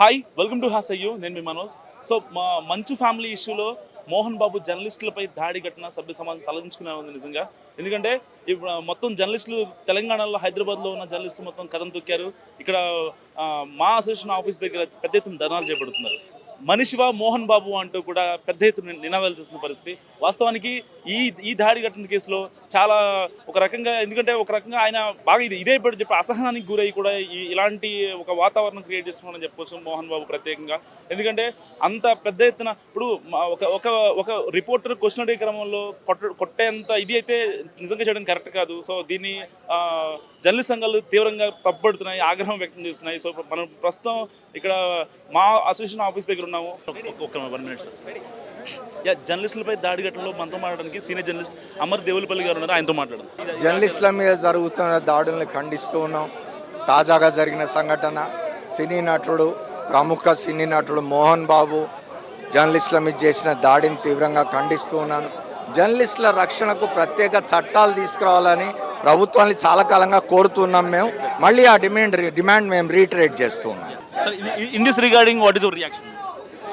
Hi welcome to హాస్ అయ్యూ నేను మీ మనోజ్. సో మా మంచు ఫ్యామిలీ ఇష్యూలో మోహన్ బాబు జర్నలిస్టులపై దాడి ఘటన సభ్య సమాజం తలదించుకునే ఉంది నిజంగా. ఎందుకంటే ఇప్పుడు మొత్తం జర్నలిస్టులు తెలంగాణలో హైదరాబాద్లో ఉన్న జర్నలిస్టులు మొత్తం కథం తొక్కారు. ఇక్కడ మా అసోసియేషన్ ఆఫీస్ దగ్గర పెద్ద ఎత్తున ధర్నాలు చేపడుతున్నారు. మనిషివా మోహన్ బాబు అంటూ కూడా పెద్ద ఎత్తున నినాదాలు చేస్తున్న పరిస్థితి. వాస్తవానికి ఈ ఈ దాడి ఘటన కేసులో చాలా ఒక రకంగా ఎందుకంటే ఒక రకంగా ఆయన బాగా ఇది ఇదే ఇప్పుడు చెప్పి అసహనానికి గురై కూడా ఈ ఇలాంటి ఒక వాతావరణం క్రియేట్ చేస్తున్నాడని చెప్పవచ్చు మోహన్ బాబు ప్రత్యేకంగా. ఎందుకంటే అంత పెద్ద ఎత్తున ఇప్పుడు మా- ఒక ఒక ఒక రిపోర్టర్ క్వశ్చన్ అడిగే క్రమంలో కొట్ట కొట్టేంత ఇది అయితే నిజంగా చేయడం కరెక్ట్ కాదు. సో దీన్ని జర్నలిస్ట్ సంఘాలు తీవ్రంగా తప్పుపడుతున్నాయి ఆగ్రహం వ్యక్తం చేస్తున్నాయి. సో మనం ప్రస్తుతం ఇక్కడ మా అసోసియేషన్ ఆఫీస్ దగ్గర ఉన్నాము ఒక- వన్ మినిట్ సార్. యా జర్నలిస్టులపై దాడి ఘటనలో మనతో మాట్లాడడానికి సీనియర్ జర్నలిస్ట్ అమర్ దేవులపల్లి గారు ఉన్నారు. ఆయనతో మాట్లాడడం జర్నలిస్టుల మీద జరుగుతున్న దాడుల్ని ఖండిస్తూ ఉన్నాం. తాజాగా జరిగిన సంఘటన సినీ నటుడు ప్రముఖ సినీ నటుడు మోహన్ బాబు జర్నలిస్టుల మీద చేసిన దాడిని తీవ్రంగా ఖండిస్తూ ఉన్నాను. జర్నలిస్టుల రక్షణకు ప్రత్యేక చట్టాలు తీసుకురావాలని ప్రభుత్వాన్ని చాలా కాలంగా కోరుతున్నాం మేము. మళ్ళీ ఆ డిమాండ్ డిమాండ్ మేము రీట్రేట్ చేస్తున్నాం in this regarding what is your reaction?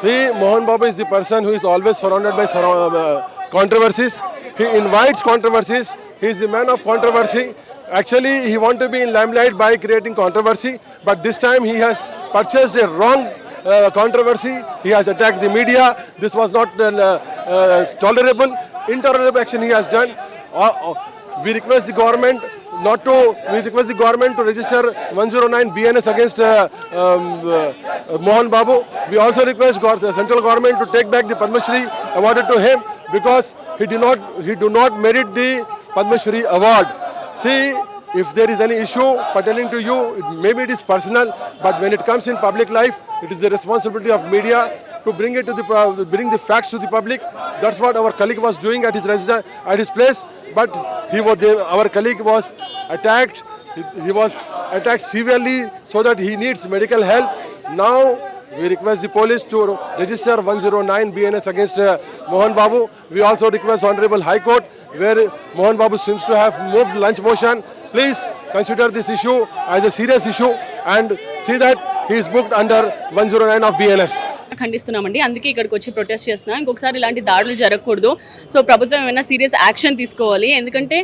See, Mohan Babu is the person who is always surrounded by uh, controversies. He invites controversies. He is the man of controversy. Actually, he want to be in limelight by creating controversy, but this time he has purchased a wrong uh, controversy. He has attacked the media. This was not uh, uh, tolerable. Intolerable action he has done. Uh, uh, we request the government not to, we request the government to register 109 BNS against uh, um, uh, Mohan Babu. We also request the central government to take back the Padma Shri awarded to him because he did not, he do not merit the Padma Shri award. See, if there is any issue pertaining to you, maybe it is personal, but when it comes in public life, it is the responsibility of media to bring it to the bring the facts to the public. That's what our colleague was doing at his residence, at his place. But he was our colleague was attacked. He, he was attacked severely so that he needs medical help. Now we request the police to register 109 BNS against uh, Mohan Babu. We also request Honorable High Court, where Mohan Babu seems to have moved lunch motion. Please consider this issue as a serious issue and see that he is booked under 109 of BNS. ఖండిస్తున్నామండి. అందుకే ఇక్కడికి వచ్చి protest చేస్తున్నాం. ఇంకొకసారి ఇలాంటి దాడులు జరగకూడదు. So ప్రభుత్వం ఏమైనా సీరియస్ యాక్షన్ తీసుకోవాలి. ఎందుకంటే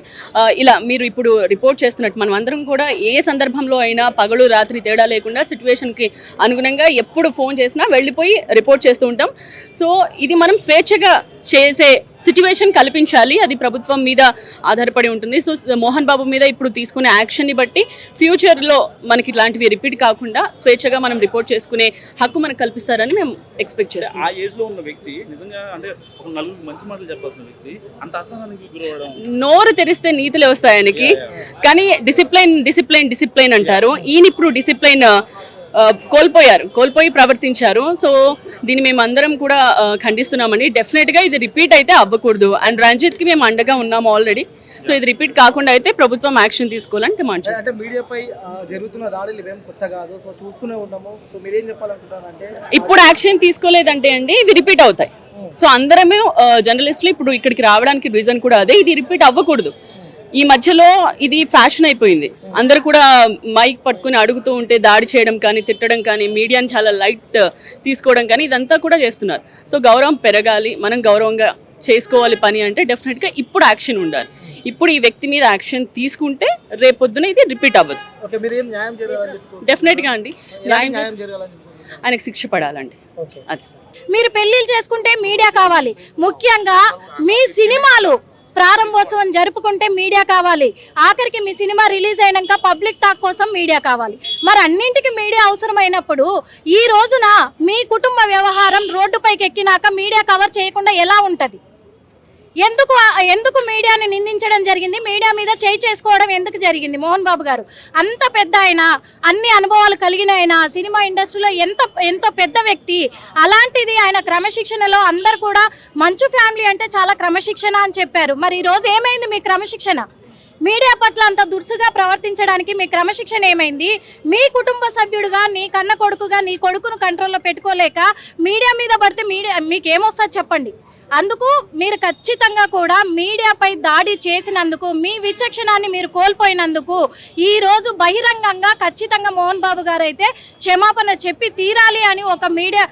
ఇలా మీరు ఇప్పుడు రిపోర్ట్ చేస్తున్నట్టు మనం అందరం కూడా ఏ సందర్భంలో అయినా పగలు రాత్రి తేడా లేకుండా సిచ్యువేషన్కి అనుగుణంగా ఎప్పుడు ఫోన్ చేసినా వెళ్ళిపోయి రిపోర్ట్ చేస్తూ ఉంటాం. సో ఇది మనం స్వేచ్ఛగా చేసే సిచ్యువేషన్ కల్పించాలి. అది ప్రభుత్వం మీద ఆధారపడి ఉంటుంది. సో మోహన్ బాబు మీద ఇప్పుడు తీసుకునే యాక్షన్ని బట్టి ఫ్యూచర్లో మనకి ఇట్లాంటివి రిపీట్ కాకుండా స్వేచ్ఛగా మనం రిపోర్ట్ చేసుకునే హక్కు మనకు కల్పిస్తారని మేము ఎక్స్పెక్ట్ చేస్తాం ఆ ఏజ్లో ఉన్న వ్యక్తి నిజంగా అంటే ఒక నలుగురు మంచి మాటలు చెప్పాల్సిన వ్యక్తి అంత అసహనానికి గురవడం నోరు తెరిస్తే నీతులే వస్తాయి ఆయనకి. కానీ డిసిప్లైన్ డిసిప్లైన్ డిసిప్లైన్ అంటారు. ఈయన ఇప్పుడు డిసిప్లైన్ కోల్పోయారు కోల్పోయి ప్రవర్తించారు. సో దీన్ని మేము అందరం కూడా ఖండిస్తున్నామండి. డెఫినెట్గా ఇది రిపీట్ అయితే అవ్వకూడదు. అండ్ రంజిత్కి మేము అండగా ఉన్నాము ఆల్రెడీ సో ఇది రిపీట్ కాకుండా అయితే ప్రభుత్వం యాక్షన్ తీసుకోవాలని డిమాండ్ చేస్తాం. మీడియాపై జరుగుతున్న దాడులు ఇవేం కొత్త కాదు. సో చూస్తూనే ఉన్నాము సో మీరేం చెప్పాలనుకుంటున్నారంటే ఇప్పుడు యాక్షన్ తీసుకోలేదంటే అండి ఇవి రిపీట్ అవుతాయి. సో అందరమే జర్నలిస్టులు ఇప్పుడు ఇక్కడికి రావడానికి రీజన్ కూడా అదే. ఇది రిపీట్ అవ్వకూడదు. ఈ మధ్యలో ఇది ఫ్యాషన్ అయిపోయింది. అందరు కూడా మైక్ పట్టుకుని అడుగుతూ ఉంటే దాడి చేయడం కానీ తిట్టడం కానీ మీడియాని చాలా లైట్ తీసుకోవడం కానీ ఇదంతా కూడా చేస్తున్నారు. సో గౌరవం పెరగాలి. మనం గౌరవంగా చేసుకోవాలి పని అంటే డెఫినెట్గా ఇప్పుడు యాక్షన్ ఉండాలి. ఇప్పుడు ఈ వ్యక్తి మీద యాక్షన్ తీసుకుంటే రేపొద్దున ఇది రిపీట్ అవ్వదు. డెఫినెట్గా అండి. న్యాయం ఆయనకు శిక్ష పడాలండి. ఓకే. అది. మీరు పెళ్ళిళ్ళు చేసుకుంటే మీడియా కావాలి. ముఖ్యంగా మీ సినిమాలు. ప్రారంభోత్సవం జరుపుకుంటే మీడియా కావాలి. ఆఖరికి మీ సినిమా రిలీజ్ అయినాక పబ్లిక్ టాక్ కోసం మీడియా కావాలి. మరి అన్నింటికి మీడియా అవసరమైనప్పుడు ఈ రోజున మీ కుటుంబ వ్యవహారం రోడ్డుపైకి ఎక్కినాక మీడియా కవర్ చేయకుండా ఎలా ఉంటుంది? ఎందుకు ఎందుకు మీడియాని నిందించడం జరిగింది? మీడియా మీద చేయి చేసుకోవడం ఎందుకు జరిగింది? మోహన్ బాబు గారు అంత పెద్ద ఆయన అన్ని అనుభవాలు కలిగిన ఆయన సినిమా ఇండస్ట్రీలో ఎంత ఎంతో పెద్ద వ్యక్తి అలాంటిది ఆయన క్రమశిక్షణలో అందరు కూడా మంచు ఫ్యామిలీ అంటే చాలా క్రమశిక్షణ అని చెప్పారు. మరి ఈరోజు ఏమైంది మీ క్రమశిక్షణ? మీడియా పట్ల అంత దురుసుగా ప్రవర్తించడానికి మీ క్రమశిక్షణ ఏమైంది? మీ కుటుంబ సభ్యుడుగా నీ కన్న కొడుకుగా నీ కొడుకును కంట్రోల్లో పెట్టుకోలేక మీడియా మీద పడితే మీడియా మీకు ఏమొస్తుంది చెప్పండి? అందుకు మీరు ఖచ్చితంగా కూడా మీడియాపై దాడి చేసినందుకు మీ విచక్షణాన్ని మీరు కోల్పోయినందుకు ఈరోజు బహిరంగంగా ఖచ్చితంగా మోహన్ బాబు గారు అయితే క్షమాపణ చెప్పి తీరాలి అని ఒక మీడియా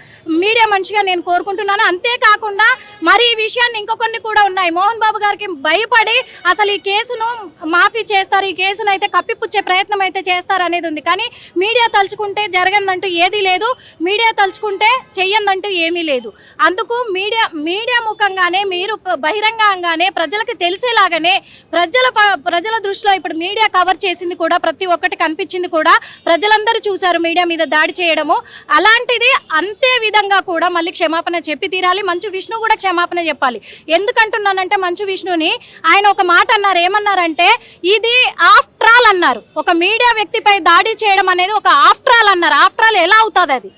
మీడియా మనిషిగా నేను కోరుకుంటున్నాను. అంతేకాకుండా మరి ఈ విషయాన్ని ఇంకొన్ని కూడా ఉన్నాయి. మోహన్ బాబు గారికి భయపడి అసలు ఈ కేసును మాఫీ చేస్తారు ఈ కేసును అయితే కప్పిపుచ్చే ప్రయత్నం అయితే చేస్తారు అనేది ఉంది. కానీ మీడియా తలుచుకుంటే జరగదంటూ ఏదీ లేదు మీడియా తలుచుకుంటే చెయ్యందంటూ ఏమీ లేదు. అందుకు మీడియా మీడియా ముఖంగానే మీరు బహిరంగంగానే ప్రజలకు తెలిసేలాగానే ప్రజల ప్రజల దృష్టిలో ఇప్పుడు మీడియా కవర్ చేసింది కూడా ప్రతి ఒక్కటి కనిపించింది కూడా ప్రజలందరూ చూశారు మీడియా మీద దాడి చేయడము. అలాంటిది అంతే విధంగా కూడా మళ్ళీ క్షమాపణ చెప్పి తీరాలి. మంచు విష్ణు కూడా క్షమాపణ చెప్పాలి. ఎందుకంటున్నానంటే మంచు విష్ణుని ఆయన ఒక మాట అన్నారు. ఏమన్నారంటే ఇది ఆఫ్టర్ ఆల్ అన్నారు. ఒక మీడియా వ్యక్తిపై దాడి చేయడం అనేది ఒక ఆఫ్టర్ ఆల్ అన్నారు. ఆఫ్టర్ ఆల్ ఎలా అవుతుంది అది?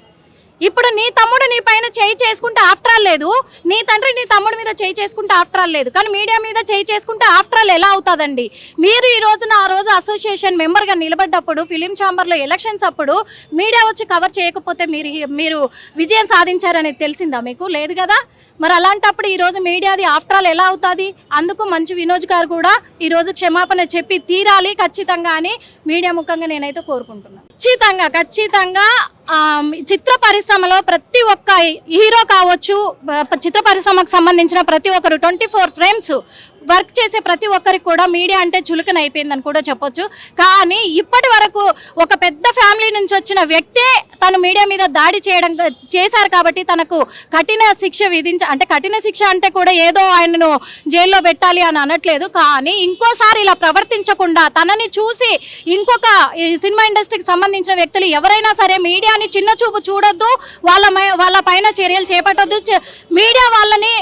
ఇప్పుడు నీ తమ్ముడు నీ పైన చేయి చేసుకుంటే ఆఫ్టర్ ఆల్ లేదు. నీ తండ్రి నీ తమ్ముడి మీద చేయి చేసుకుంటే ఆఫ్టర్ ఆల్ లేదు. కానీ మీడియా మీద చేయి చేసుకుంటే ఆఫ్టర్ ఆల్ ఎలా అవుతుందండి? మీరు ఈ రోజున ఆ రోజు అసోసియేషన్ మెంబర్గా నిలబడ్డప్పుడు ఫిలిం ఛాంబర్లో ఎలక్షన్స్ అప్పుడు మీడియా వచ్చి కవర్ చేయకపోతే మీరు మీరు విజయం సాధించారనేది తెలిసిందా మీకు? లేదు కదా? మరి అలాంటప్పుడు ఈరోజు మీడియా మీడియాది ఆఫ్టర్ ఆల్ ఎలా అవుతుంది? అందుకు మంచి వినోద్ గారు కూడా ఈరోజు క్షమాపణ చెప్పి తీరాలి ఖచ్చితంగా అని మీడియా ముఖంగా నేనైతే కోరుకుంటున్నాను ఖచ్చితంగా ఖచ్చితంగా చిత్ర పరిశ్రమలో ప్రతి ఒక్క హీరో కావచ్చు చిత్ర పరిశ్రమకు సంబంధించిన ప్రతి ఒక్కరు ట్వంటీ ఫోర్ ఫ్రేమ్స్ వర్క్ చేసే ప్రతి ఒక్కరికి కూడా మీడియా అంటే చులకన అయిపోయిందని కూడా చెప్పొచ్చు. కానీ ఇప్పటి వరకు ఒక పెద్ద ఫ్యామిలీ నుంచి వచ్చిన వ్యక్తే తను మీడియా మీద దాడి చేయడం చేశారు కాబట్టి తనకు కఠిన శిక్ష విధించ అంటే కఠిన శిక్ష అంటే కూడా ఏదో ఆయనను జైల్లో పెట్టాలి అని అనట్లేదు. కానీ ఇంకోసారి ఇలా ప్రవర్తించకుండా తనని చూసి ఇంకొక సినిమా ఇండస్ట్రీకి సంబంధించిన వ్యక్తులు ఎవరైనా సరే మీడియాని చిన్న చూపు చూడొద్దు వాళ్ళ మై- వాళ్ళ పైన చర్యలు చేపట్టొద్దు. మీడియా వాళ్ళని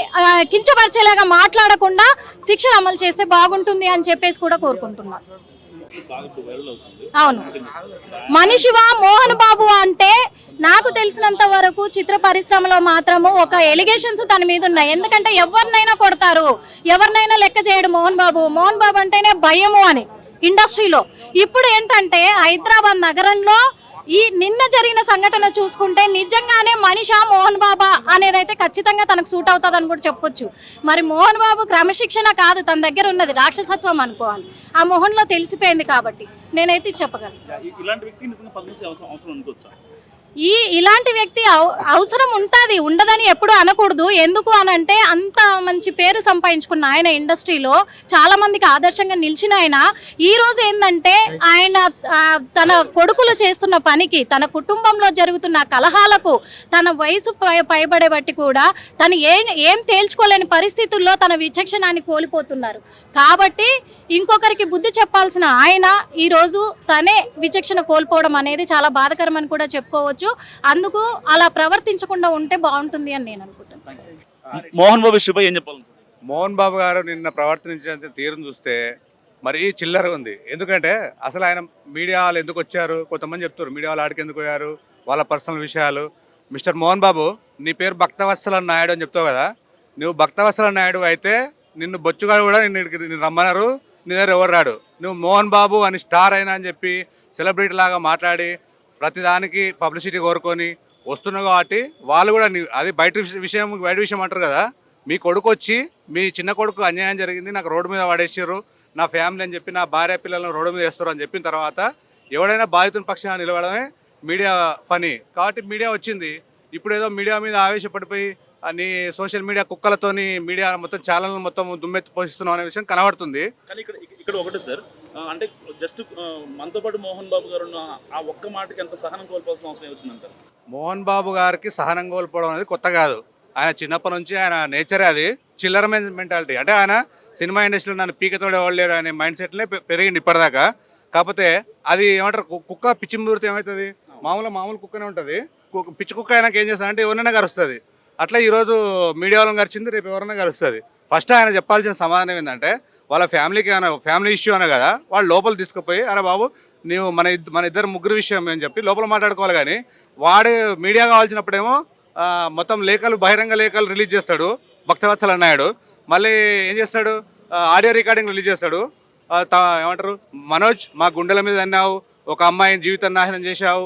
కించపరిచేలాగా మాట్లాడకుండా శిక్షలు అమలు చేస్తే బాగుంటుంది అని చెప్పేసి కూడా కోరుకుంటున్నాను అవును. మనిషివా మోహన్ బాబు అంటే నాకు తెలిసినంత వరకు చిత్ర పరిశ్రమలో మాత్రము ఒక ఎలిగేషన్స్ తన మీద ఉన్నాయి. ఎందుకంటే ఎవరినైనా కొడతారు ఎవరినైనా లెక్క చేయడు మోహన్ బాబు. మోహన్ బాబు అంటేనే భయము అని ఇండస్ట్రీలో. ఇప్పుడు ఏంటంటే హైదరాబాద్ నగరంలో ఈ నిన్న జరిగిన సంఘటన చూసుకుంటే నిజంగానే మనిషా మోహన్ బాబా అనేది అయితే ఖచ్చితంగా తనకు సూట్ అవుతుంది అని కూడా చెప్పొచ్చు. మరి మోహన్ బాబు క్రమశిక్షణ కాదు తన దగ్గర ఉన్నది రాక్షసత్వం అనుకోవాలి. ఆ మోహన్లో తెలిసిపోయింది కాబట్టి నేనైతే చెప్పగలను. ఇలాంటి వ్యక్తి ఈ ఇలాంటి వ్యక్తి అవసరం ఉంటుంది ఉండదని ఎప్పుడు అనకూడదు. ఎందుకు అని అంటే అంత మంచి పేరు సంపాదించుకున్న ఆయన ఇండస్ట్రీలో చాలా మందికి ఆదర్శంగా నిలిచిన ఆయన. ఈ రోజు ఏంటంటే ఆయన తన కొడుకులు చేస్తున్న పనికి తన కుటుంబంలో జరుగుతున్న కలహాలకు తన వయసు పై- పైబడే బట్టి కూడా తను ఏం ఏం తేల్చుకోలేని పరిస్థితుల్లో తన విచక్షణాన్ని కోల్పోతున్నారు. కాబట్టి ఇంకొకరికి బుద్ధి చెప్పాల్సిన ఆయన ఈరోజు తనే విచక్షణ కోల్పోవడం అనేది చాలా బాధకరం అని కూడా చెప్పుకోవచ్చు. అందుకు అలా ప్రవర్తించకుండా ఉంటే బాగుంటుంది అని నేను అనుకుంటున్నాను. మోహన్ బాబు ఇష్యూపై ఏం చెప్పాలనుకుంటున్నారు మోహన్ బాబు గారు నిన్న ప్రవర్తించిన తీరును చూస్తే మరీ చిల్లర ఉంది. ఎందుకంటే అసలు ఆయన మీడియా వాళ్ళు ఎందుకు వచ్చారు? కొంతమంది చెప్తారు మీడియా వాళ్ళు ఆడికి ఎందుకు పోయారు? వాళ్ళ పర్సనల్ విషయాలు. మిస్టర్ మోహన్ బాబు నీ పేరు భక్తవత్సల నాయుడు అని చెప్తావు కదా. నువ్వు భక్తవత్సల నాయుడు అయితే నిన్ను బొచ్చుగాడు కూడా నిన్ను ఇక్కడికి నిన్ను రమ్మన్నారు. నీ దగ్గర ఎవరు రాడు? నువ్వు మోహన్ బాబు అని స్టార్ అయినా అని చెప్పి సెలబ్రిటీ లాగా మాట్లాడి ప్రతిదానికి పబ్లిసిటీ కోరుకొని వస్తున్నావు కాబట్టి వాళ్ళు కూడా అది బయట విషయం బయట విషయం అంటారు కదా. మీ కొడుకు వచ్చి మీ చిన్న కొడుకు అన్యాయం జరిగింది నాకు రోడ్డు మీద పడేసారు నా ఫ్యామిలీ అని చెప్పి నా భార్య పిల్లలను రోడ్డు మీద వేస్తారు అని చెప్పిన తర్వాత ఎవడైనా బాధితుని పక్షాన నిలబడమే మీడియా పని. కాబట్టి మీడియా వచ్చింది. ఇప్పుడు ఏదో మీడియా మీద ఆవేశపడిపోయి ఆ నీ సోషల్ మీడియా కుక్కలతోని మీడియా మొత్తం ఛానల్ మొత్తం దుమ్మెత్తి పోషిస్తున్నాం అనే విషయం కనబడుతుంది. కానీ ఇక్కడ ఇక్కడ ఒకటే సార్ అంటే జస్ట్ మనతో పాటు మోహన్ బాబు గారు ఆ ఒక్క మాటకి ఎంత సహనం కోల్పోవాల్సిన అవసరం వచ్చిందంటారు? మోహన్ బాబు గారికి సహనం కోల్పోవడం అనేది కొత్త కాదు. ఆయన చిన్నప్పటి నుంచి ఆయన నేచరే అది. చిల్లర మెంటాలిటీ. అంటే ఆయన సినిమా ఇండస్ట్రీలో నన్ను పీకతోడే ఎవరు అనే మైండ్ సెట్లే పెరిగింది ఇప్పటిదాకా. కాకపోతే అది ఏమంటారు కుక్క పిచ్చి ముదిరితే ఏమవుతుంది? మామూలు మామూలు కుక్కనే ఉంటుంది. పిచ్చి కుక్క ఆయనకి ఏం చేస్తుంది అంటే ఎవరైనా గరుస్తుంది అట్లా ఈరోజు మీడియా వాళ్ళని గరిచింది రేపు ఎవరైనా గరుస్తుంది ఫస్ట్ ఆయన చెప్పాల్సిన సమాధానం ఏంటంటే వాళ్ళ ఫ్యామిలీకి ఏమైనా ఫ్యామిలీ ఇష్యూ అనే కదా వాళ్ళు లోపల తీసుకుపోయి అరే బాబు నీవు మన మన ఇద్దరు ముగ్గురు విషయం అని చెప్పి లోపల మాట్లాడుకోవాలి కానీ వాడు మీడియా కావాల్సినప్పుడేమో మొత్తం లేఖలు బహిరంగ లేఖలు రిలీజ్ చేస్తాడు భక్తవత్సలు అన్నాడు మళ్ళీ ఏం చేస్తాడు? ఆడియో రికార్డింగ్ రిలీజ్ చేస్తాడు. ఏమంటారు? మనోజ్ మా గుండెల మీద అన్నావు ఒక అమ్మాయిని జీవితం నాశనం చేశావు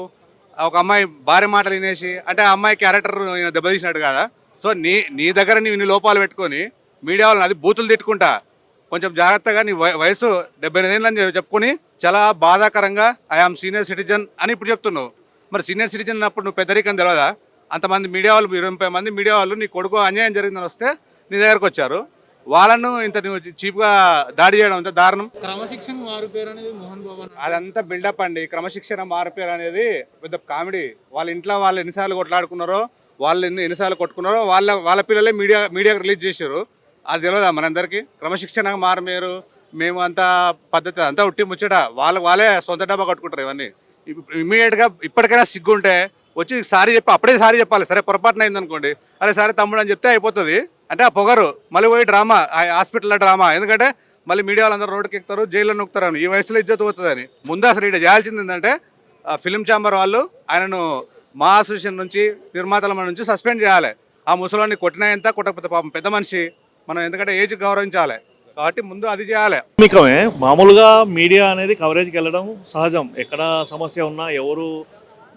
ఒక అమ్మాయి భార్య మాటలు వినేసి అంటే ఆ అమ్మాయి క్యారెక్టర్ దెబ్బతీసినట్టు కదా? సో నీ నీ దగ్గర నీ ఇన్ని లోపాలు పెట్టుకొని మీడియా వాళ్ళని అది బూతులు తిట్టుకుంటా. కొంచెం జాగ్రత్తగా నీ వయసు డెబ్బై ఎనిమిది అని చెప్పుకొని చాలా బాధాకరంగా ఐఆమ్ సీనియర్ సిటిజన్ అని ఇప్పుడు చెప్తున్నావు. మరి సీనియర్ సిటిజన్ అన్నప్పుడు నువ్వు పెద్దరికం తెలియదా అంతమంది మీడియా వాళ్ళు ఇరవై ముప్పై మంది మీడియా వాళ్ళు నీ కొడుకు అన్యాయం జరిగిందని వస్తే నీ దగ్గరకు వచ్చారు. వాళ్ళను ఇంత చీప్గా దాడి చేయడం అంత దారుణం? క్రమశిక్షణ మారిపోయారు అనేది మోహన్ బాబు అదంతా బిల్డప్ అండి. క్రమశిక్షణ మారిపోయారు అనేది పెద్ద కామెడీ. వాళ్ళ ఇంట్లో వాళ్ళు ఎన్నిసార్లు కొట్లాడుకున్నారో వాళ్ళు ఎన్ని ఎన్నిసార్లు కొట్టుకున్నారో వాళ్ళ వాళ్ళ పిల్లలే మీడియా మీడియాకి రిలీజ్ చేశారు. అది తెలియదా మనందరికీ? క్రమశిక్షణగా మారమేరు మేము అంత పద్ధతి అంతా ఉట్టి ముచ్చట. వాళ్ళ వాళ్ళే సొంత డబ్బా కట్టుకుంటారు ఇవన్నీ. ఇమీడియట్గా ఇప్పటికైనా సిగ్గుంటే వచ్చి సారీ చెప్పి అప్పుడే సారీ చెప్పాలి. సరే పొరపాటున అయింది అనుకోండి అరే సరే తమ్ముడు అని చెప్తే అయిపోతుంది. అంటే ఆ పొగరు మళ్ళీ పోయి డ్రామా ఆ హాస్పిటల్లో డ్రామా. ఎందుకంటే మళ్ళీ మీడియా వాళ్ళందరూ రోడ్డుకి ఎక్కుతారు జైల్లో నొక్కుతారు అని ఈ వయసులో ఇజ్జత్ పోతుందని. ముందు అసలు ఇక్కడ చేయాల్సింది ఏంటంటే ఫిలిం ఛాంబర్ వాళ్ళు ఆయనను మా అసోసియేషన్ నుంచి నిర్మాతల నుంచి సస్పెండ్ చేయాలి. ఆ ముసలాన్ని కొట్టినా ఎంత కొట్టకపోతే పాపం పెద్ద మనిషి. మనం ఎందుకంటే ఏజ్ గౌరవించాలి. కాబట్టి ముందు అది చేయాలి. ప్రాథమికమే మామూలుగా మీడియా అనేది కవరేజ్కి వెళ్ళడం సహజం. ఎక్కడ సమస్య ఉన్నా ఎవరు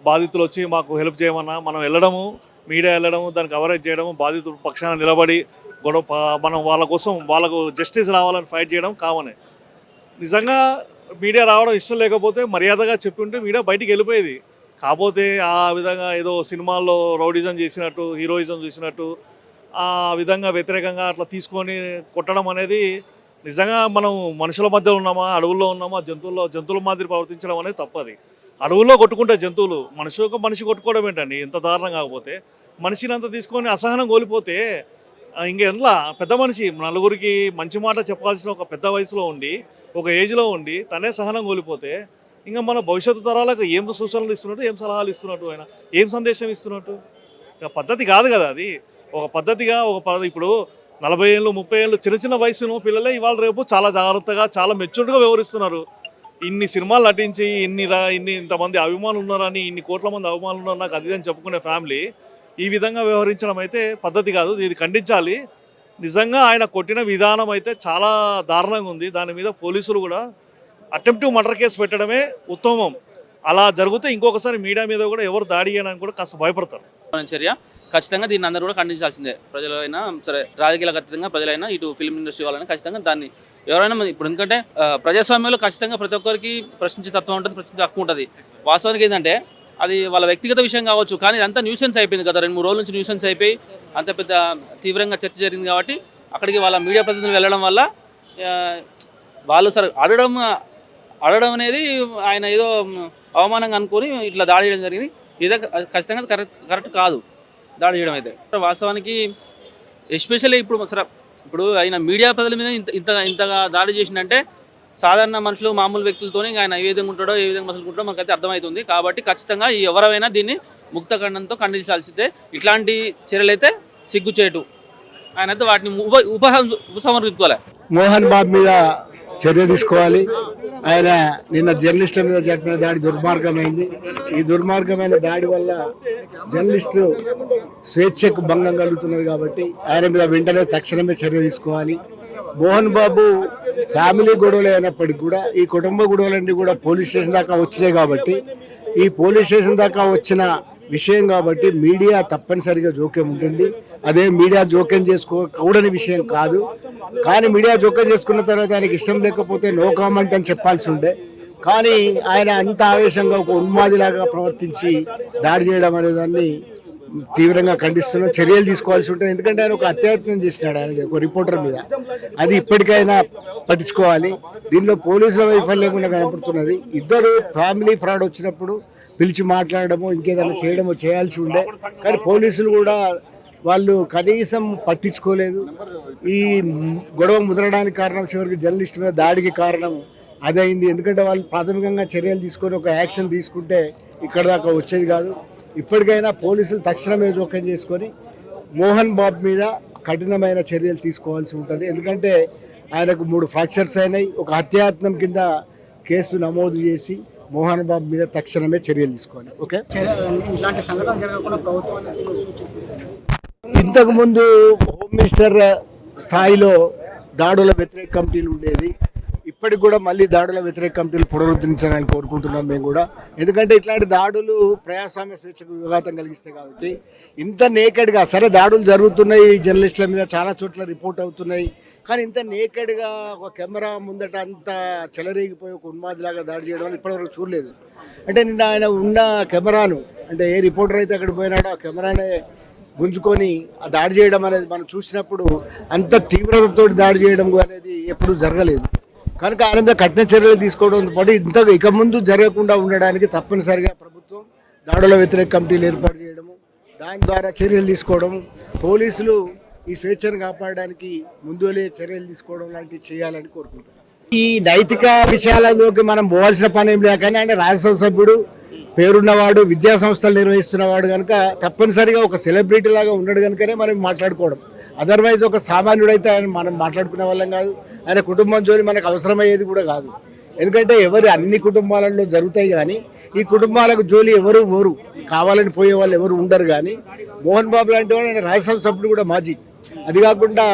బాధితులు వచ్చి మాకు హెల్ప్ చేయమన్నా మనం వెళ్ళడము మీడియా వెళ్ళడము దాన్ని కవరేజ్ చేయడము బాధితుల పక్షాన నిలబడి గొడవ మనం వాళ్ళ కోసం వాళ్ళకు జస్టిస్ రావాలని ఫైట్ చేయడం కామనే. నిజంగా మీడియా రావడం ఇష్టం లేకపోతే మర్యాదగా చెప్పి ఉంటే మీడియా బయటికి వెళ్ళిపోయేది. కాకపోతే ఆ విధంగా ఏదో సినిమాల్లో రౌడిజం చేసినట్టు హీరోయిజం చేసినట్టు ఆ విధంగా వ్యతిరేకంగా అట్లా తీసుకొని కొట్టడం అనేది నిజంగా మనం మనుషుల మధ్య ఉన్నామా అడవుల్లో ఉన్నామా జంతువుల్లో జంతువుల మాదిరి ప్రవర్తించడం అనేది తప్పది. అడవుల్లో కొట్టుకుంటే జంతువులు మనిషి ఒక మనిషి కొట్టుకోవడం ఏంటండి? ఇంత దారుణం కాకపోతే మనిషిని అంత తీసుకొని అసహనం కోల్పోతే ఆ, పెద్ద మనిషి నలుగురికి మంచి మాట చెప్పాల్సిన ఒక పెద్ద వయసులో ఉండి ఒక ఏజ్లో ఉండి తనే సహనం కోల్పోతే ఇంకా మన భవిష్యత్తు తరాలకు ఏం సూచనలు ఇస్తున్నట్టు ఏం సలహాలు ఇస్తున్నట్టు ఆయన ఏం సందేశం ఇస్తున్నట్టు? ఇక పద్ధతి కాదు కదా అది. ఒక పద్ధతిగా ఒక పద్ధతి ఇప్పుడు నలభై ఏళ్ళు ముప్పై ఏళ్ళు చిన్న చిన్న వయసును పిల్లలే ఇవాళ రేపు చాలా జాగ్రత్తగా చాలా మెచ్యూర్డ్గా వ్యవహరిస్తున్నారు. ఇన్ని సినిమాలు నటించి ఇన్ని రా ఇన్ని ఇంతమంది అభిమానులు ఉన్నారని ఇన్ని కోట్ల మంది అభిమానులు ఉన్నారు నాకు అది అని చెప్పుకునే ఫ్యామిలీ ఈ విధంగా వ్యవహరించడం అయితే పద్ధతి కాదు. ఇది ఖండించాలి. నిజంగా ఆయన కొట్టిన విధానం అయితే చాలా దారుణంగా ఉంది. దాని మీద పోలీసులు కూడా అటెంప్టివ్ మర్డర్ కేసు పెట్టడమే ఉత్తమం. అలా జరిగితే ఇంకొకసారి మీడియా మీద కూడా ఎవరు దాడి చేయడానికి కూడా కాస్త భయపడతారు. చర్య. ఖచ్చితంగా దీన్ని అందరూ కూడా ఖండించాల్సిందే. ప్రజలైనా సరే రాజకీయాలకు అతీతంగా ప్రజలైనా ఇటు ఫిల్మ్ ఇండస్ట్రీ వాళ్ళైనా ఖచ్చితంగా దాన్ని ఎవరైనా ఇప్పుడు ఎందుకంటే ప్రజాస్వామ్యంలో ఖచ్చితంగా ప్రతి ఒక్కరికి ప్రశ్నించే తత్వం ఉంటుంది ప్రశ్నించే హక్కు ఉంటుంది. వాస్తవానికి ఏంటంటే అది వాళ్ళ వ్యక్తిగత విషయం కావచ్చు కానీ ఇదంతా న్యూసెన్స్ అయిపోయింది కదా. రెండు మూడు రోజుల నుంచి న్యూసెన్స్ అయిపోయి అంత పెద్ద తీవ్రంగా చర్చ జరిగింది కాబట్టి అక్కడికి వాళ్ళ మీడియా ప్రతినిధులు వెళ్ళడం వల్ల వాళ్ళు సరే అడగడం అడగడం అనేది ఆయన ఏదో అవమానంగా అనుకొని ఇట్లా దాడి చేయడం జరిగింది. ఇదే ఖచ్చితంగా కరెక్ట్ కరెక్ట్ కాదు. దాడి చేయడం అయితే వాస్తవానికి ఎస్పెషల్లీ ఇప్పుడు సరే ఇప్పుడు ఆయన మీడియా ప్రజల మీద ఇంత ఇంత ఇంతగా దాడి చేసిందంటే సాధారణ మనుషులు మామూలు వ్యక్తులతోనే ఆయన ఏ విధంగా ఉంటాడో ఏ విధంగా మసులుకుంటాడో మనకైతే అర్థమవుతుంది. కాబట్టి ఖచ్చితంగా ఎవరైనా దీన్ని ముక్త ఖండంతో ఖండించాల్సిందే. ఇట్లాంటి చర్యలు అయితే సిగ్గుచేటు. ఆయన అయితే వాటిని ఉప ఉప ఉపసంహరించుకోవాలి మోహన్ బాబు మీద చర్య తీసుకోవాలి. ఆయన నిన్న జర్నలిస్టుల మీద జరిపిన దాడి దుర్మార్గమైంది. ఈ దుర్మార్గమైన దాడి వల్ల జర్నలిస్టు స్వేచ్ఛకు భంగం కలుగుతున్నది కాబట్టి ఆయన మీద వెంటనే తక్షణమే చర్య తీసుకోవాలి. మోహన్ బాబు ఫ్యామిలీ గొడవలు అయినప్పటికీ కూడా ఈ కుటుంబ గొడవలన్నీ కూడా పోలీస్ స్టేషన్ దాకా వచ్చినాయి కాబట్టి ఈ పోలీస్ స్టేషన్ దాకా వచ్చిన విషయం కాబట్టి మీడియా తప్పనిసరిగా జోక్యం ఉంటుంది. అదే మీడియా జోక్యం చేసుకోకూడని విషయం కాదు. కానీ మీడియా జోక్యం చేసుకున్న తర్వాత ఆయనకి ఇష్టం లేకపోతే నో కామెంట్ అని చెప్పాల్సి ఉండే. కానీ ఆయన అంత ఆవేశంగా ఒక ఉన్మాదిలాగా ప్రవర్తించి దాడి చేయడం అనేదాన్ని తీవ్రంగా ఖండిస్తున్నాం చర్యలు తీసుకోవాల్సి ఉంటుంది. ఎందుకంటే ఆయన ఒక అత్యాయత్నం చేసినాడు ఆయన ఒక రిపోర్టర్ మీద. అది ఇప్పటికైనా పట్టించుకోవాలి. దీనిలో పోలీసుల వైఫల్యం కూడా కనపడుతున్నది. ఇద్దరు ఫ్యామిలీ ఫ్రాడ్ వచ్చినప్పుడు పిలిచి మాట్లాడడము ఇంకేదైనా చేయడమో చేయాల్సి ఉండే. కానీ పోలీసులు కూడా వాళ్ళు కనీసం పట్టించుకోలేదు. ఈ గొడవ ముదరడానికి కారణం చివరికి జర్నలిస్ట్ మీద దాడికి కారణం అదైంది ఎందుకంటే వాళ్ళు ప్రాథమికంగా చర్యలు తీసుకొని ఒక యాక్షన్ తీసుకుంటే ఇక్కడ దాకా వచ్చేది కాదు. ఇప్పటికైనా పోలీసులు తక్షణమే జోక్యం చేసుకొని మోహన్ బాబు మీద కఠినమైన చర్యలు తీసుకోవాల్సి ఉంటుంది. ఎందుకంటే ఆయనకు మూడు ఫ్రాక్చర్స్ అయినాయి. ఒక హత్యాయత్నం కింద కేసు నమోదు చేసి మోహన్ బాబు మీద తక్షణమే చర్యలు తీసుకోవాలి. ఓకే? ఇలాంటి సంఘటన జరగకుండా ప్రభుత్వానికి సూచిస్తుంది. ఇంతకుముందు హోమ్ మినిస్టర్ స్థాయిలో దాడుల వ్యతిరేక కమిటీలు ఉండేది. ఇప్పటికి కూడా మళ్ళీ దాడుల వ్యతిరేక కమిటీలు పునరుద్ధరించాలని కోరుకుంటున్నాం మేము కూడా. ఎందుకంటే ఇట్లాంటి దాడులు ప్రజాస్వామ్య స్వేచ్ఛకు విఘాతం కలిగిస్తాయి కాబట్టి ఇంత నేకెడ్గా సరే దాడులు జరుగుతున్నాయి జర్నలిస్టుల మీద చాలా చోట్ల రిపోర్ట్ అవుతున్నాయి కానీ ఇంత నేకెడ్గా ఒక కెమెరా ముందట అంత చెలరేగిపోయి ఒక ఉన్మాదిలాగా దాడి చేయడం వల్ల ఇప్పటివరకు చూడలేదు. అంటే నిన్న ఆయన ఉన్న కెమెరాను అంటే ఏ రిపోర్టర్ అయితే అక్కడ పోయినాడో ఆ కెమెరానే గుంజుకొని ఆ దాడి చేయడం అనేది మనం చూసినప్పుడు అంత తీవ్రతతో దాడి చేయడం అనేది ఎప్పుడూ జరగలేదు. కనుక ఆయన కఠిన చర్యలు తీసుకోవడంతో పాటు ఇంత ఇక ముందు జరగకుండా ఉండడానికి తప్పనిసరిగా ప్రభుత్వం దాడుల వ్యతిరేక కమిటీలు ఏర్పాటు చేయడము దాని ద్వారా చర్యలు తీసుకోవడం పోలీసులు ఈ స్వేచ్ఛను కాపాడడానికి ముందులే చర్యలు తీసుకోవడం లాంటివి చేయాలని కోరుకుంటున్నాను ఈ నైతిక విషయాలలోకి మనం పోవాల్సిన పని ఏం లేక ఆయన రాజ్యసభ సభ్యుడు పేరున్నవాడు విద్యా సంస్థలు నిర్వహిస్తున్నవాడు కనుక తప్పనిసరిగా ఒక సెలబ్రిటీ లాగా ఉన్నాడు కనుకనే మనం మాట్లాడుకోవడం. అదర్వైజ్ ఒక సామాన్యుడైతే ఆయన మనం మాట్లాడుకునే వాళ్ళం కాదు. ఆయన కుటుంబం జోలి మనకు అవసరమయ్యేది కూడా కాదు. ఎందుకంటే ఎవరు అన్ని కుటుంబాలలో జరుగుతాయి కానీ ఈ కుటుంబాలకు జోలి ఎవరు ఓరు. కావాలని పోయే వాళ్ళు ఎవరు ఉండరు కానీ మోహన్ బాబు లాంటి వాడు ఆయన రాజ్యసభ సభ్యుడు కూడా మాజీ. అది కాకుండా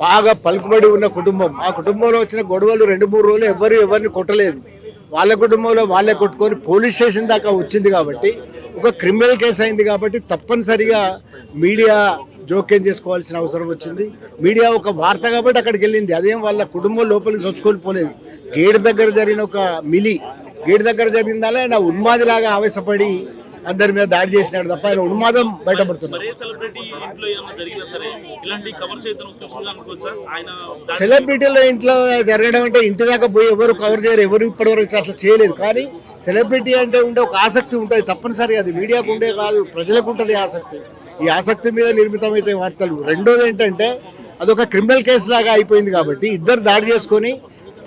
బాగా పలుకుబడి ఉన్న కుటుంబం. ఆ కుటుంబంలో వచ్చిన గొడవలు రెండు మూడు రోజులు ఎవరు ఎవరిని కొట్టలేదు. వాళ్ళ కుటుంబంలో వాళ్ళే కొట్టుకొని పోలీస్ స్టేషన్ దాకా వచ్చింది కాబట్టి ఒక క్రిమినల్ కేసు అయింది కాబట్టి తప్పనిసరిగా మీడియా జోక్యం చేసుకోవాల్సిన అవసరం వచ్చింది. మీడియా ఒక వార్త కాబట్టి అక్కడికి వెళ్ళింది. అదేం వాళ్ళ కుటుంబం లోపలికి చొచ్చుకొని పోలేదు. గేట్ దగ్గర జరిగిన ఒక మిలి గేట్ దగ్గర జరిగిందాలే ఆయన ఉన్మాదిలాగా ఆవేశపడి అందరి మీద దాడి చేసినాడు తప్ప ఆయన ఉన్మాదం బయటపడుతున్నాడు. దాడి- సెలబ్రిటీల ఇంట్లో జరగడం అంటే ఇంటి దాకా పోయి ఎవరు కవర్ చేయరు ఎవరు ఇప్పటివరకు అట్లా చేయలేదు. కానీ సెలబ్రిటీ అంటే ఉండే ఒక ఆసక్తి ఉంటుంది తప్పనిసరిగా. అది మీడియాకు ఉండే కాదు ప్రజలకు ఉంటుంది ఆసక్తి. ఈ ఆసక్తి మీద నిర్మితమైతే వార్తలు. రెండోది ఏంటంటే అదొక క్రిమినల్ కేసు లాగా అయిపోయింది కాబట్టి ఇద్దరు దాడి చేసుకొని